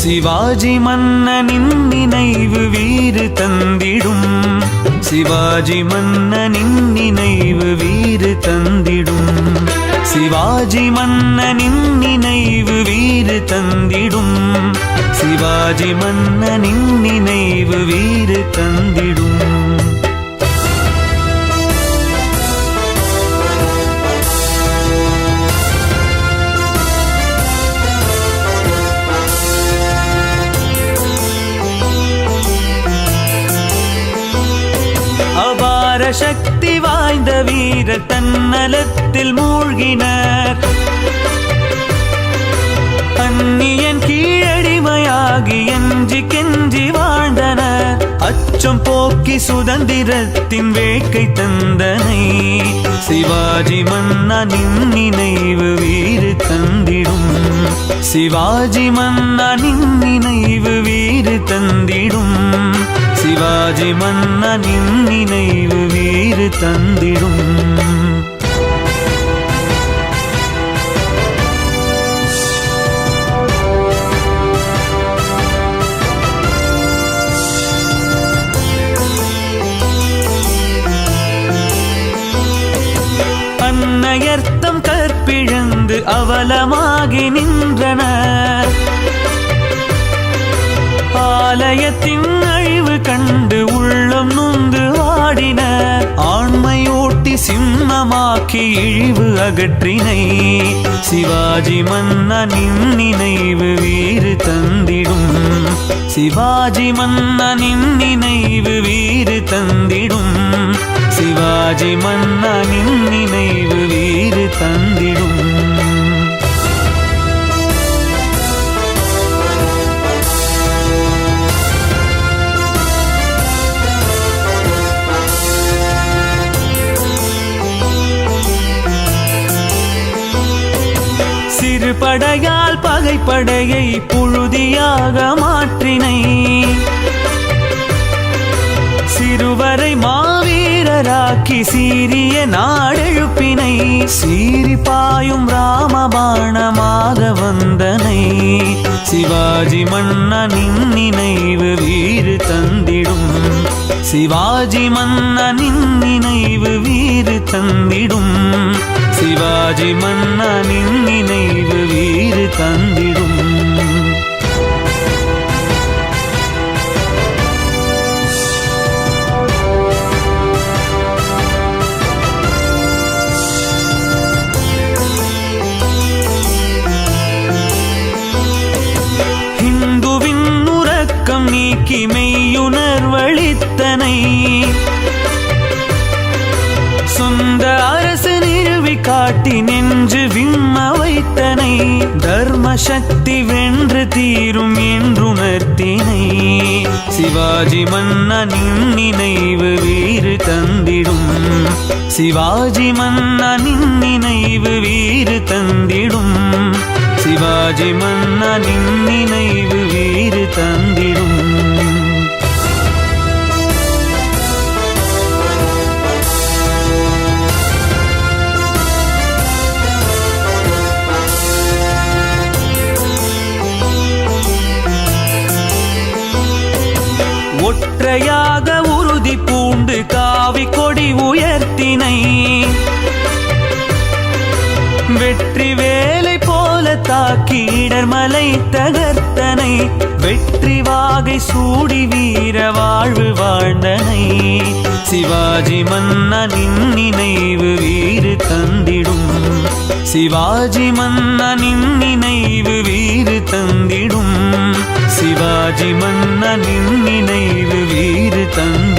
சிவாஜி மன்னனின் நினைவு வீறு தந்திடும். சிவாஜி மன்னனின் நினைவு வீறு தந்திடும். சிவாஜி மன்னனின் நினைவு வீறு தந்திடும். சிவாஜி மன்னனின் நினைவு வீறு தந்திடும். சக்தி வாய்ந்த வீரர் தன்னலத்தில் மூழ்கினர். அந்நியன் கீழடிமையாகி எஞ்சி கெஞ்சி வாழ்ந்தனர். அச்சம் போக்கி சுதந்திரத்தின் வேக்கை தந்தனை. சிவாஜி மன்னனின் நினைவு வீறு தந்திடும். சிவாஜி மன்னனின் நினைவு வீறு தந்திடும். சிவாஜி மன்னனின் நினைவு வீறு தந்திடும். அன்னையர்த்தம் கற்பிழந்து அவலமாகி நின்றன. ஆலயத்தின் கண்டு உள்ளம் நொந்து ஆடினர் ஆண்மையோட்டி சிம்மமாக்கி இழிவு அகற்றினை. சிவாஜி மன்னனின் நினைவு வீறு தந்திடும். சிவாஜி மன்னனின் நினைவு வீறு தந்திடும். சிவாஜி மன்னனின் நினைவு படையால் பகைப்படையை புழுதியாக மாற்றினை. சிறுவரை மாவீரராக்கி சீரிய நாடெழுப்பினை. சீரி பாயும் ராமபாணமாக வந்தனை. சிவாஜி மன்னனின் நினைவு வீறு தந்திடும். சிவாஜி மன்னனின் நினைவு வீறு தந்திடும். சிவாஜி மன்னனின் நோக்கி மெய்யுணர்வழித்தனை சொந்த அரசு நிறுவி காட்டி நின்று விம்ம வைத்தனை. தர்ம சக்தி வென்று தீரும் என்றுணர்த்தினை. சிவாஜி மன்னனின் நினைவு வீறு தந்திடும். சிவாஜி மன்னனின் நினைவு வீறு தந்திடும். சிவாஜி மன்னனின் நினைவு வீறு தந்திடும். ஒற்றையாக உறுதி பூண்டு காவி கொடி உயர்த்தினை. வெற்றி வேலை போல தாக்கி இடர்மலை தகர்த்தனை. வெற்றி வாகை சூடி வீர வாழ்வு வாழ்ந்தனை. சிவாஜி மன்னனின் நினைவு வீறு தந்திடும். சிவாஜி மன்னனின் நினைவு வீறு தந்திடும். சிவாஜி மன்னனின் நினைவு வீறு தந்திடும்